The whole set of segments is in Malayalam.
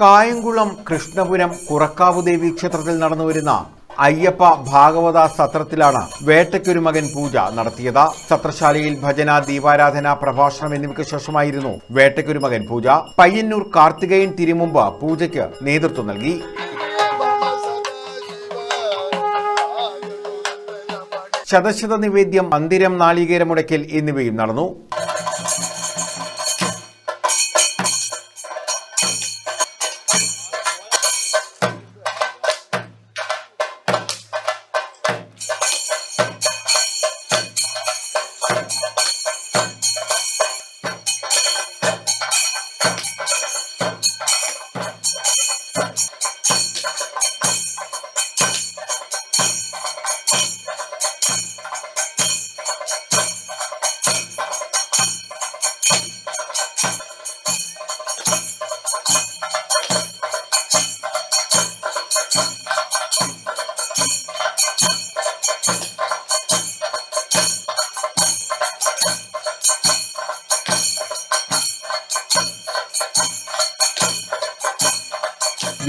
കായംകുളം കൃഷ്ണപുരം കുറക്കാവ് ദേവി ക്ഷേത്രത്തിൽ നടന്നുവരുന്ന അയ്യപ്പ ഭാഗവത സത്രത്തിലാണ് വേട്ടയ്ക്കൊരു മകൻ പൂജ നടത്തിയത്. സത്രശാലയിൽ ഭജന ദീപാരാധന പ്രഭാഷണം എന്നിവയ്ക്ക് ശേഷമായിരുന്നു വേട്ടയ്ക്കൊരു മകൻ പൂജ. പയ്യന്നൂർ കാർത്തികയൻ തിരുമുമ്പ് പൂജയ്ക്ക് നേതൃത്വം നൽകി. ശതശത നിവേദ്യം മന്ദിരം നാളികേരമുടയ്ക്കൽ എന്നിവയും നടന്നു.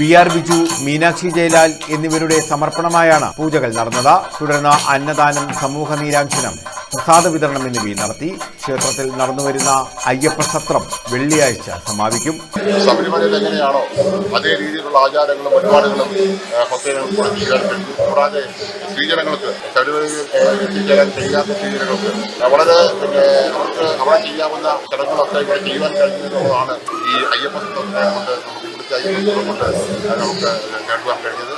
വി ആർ ബിജു മീനാക്ഷി ജയലാൽ എന്നിവരുടെ സമർപ്പണമായാണ് പൂജകൾ നടന്നത്. തുടർന്ന് അന്നദാനം സമൂഹ നീരാഞ്ജനം പ്രസാദ വിതരണം എന്നിവയും നടത്തി ക്ഷേത്രത്തിൽ നടന്നുവരുന്ന അയ്യപ്പ സത്രം വെള്ളിയാഴ്ച സമാപിക്കും. ശബരിമലയിൽ എങ്ങനെയാണോ അതേ രീതിയിലുള്ള ആചാരങ്ങളും പരിപാടികളും ഭക്തജനങ്ങൾ കൂടെ കൂടാതെ സ്ത്രീജനങ്ങൾക്ക് ശബരിമലയിൽ എത്തിച്ചേരാൻ കഴിയാത്ത സ്ത്രീജനങ്ങൾക്ക് വളരെ പിന്നെ അവർക്ക് അവിടെ ചെയ്യാവുന്ന ചടങ്ങുകളൊക്കെ ഇവിടെ ചെയ്യുവാൻ കഴിയും ഈ അയ്യപ്പ സത്രത്തിനെ കൊണ്ട് നമുക്ക് നേടുവാൻ കഴിഞ്ഞത്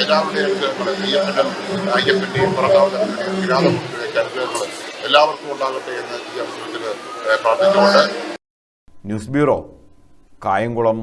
എല്ലാവരുടെയും അനുഗ്രഹങ്ങൾ അയ്യപ്പനും അയ്യപ്പന്റെയും പുറത്താവുന്ന ഗ്രാമത്തിലേക്ക് അനുഗ്രഹങ്ങൾ എല്ലാവർക്കും ഉണ്ടാകട്ടെ എന്ന് ഈ അവസരത്തിൽ പ്രാർത്ഥിച്ചുകൊണ്ട് ന്യൂസ് ബ്യൂറോ കായംകുളം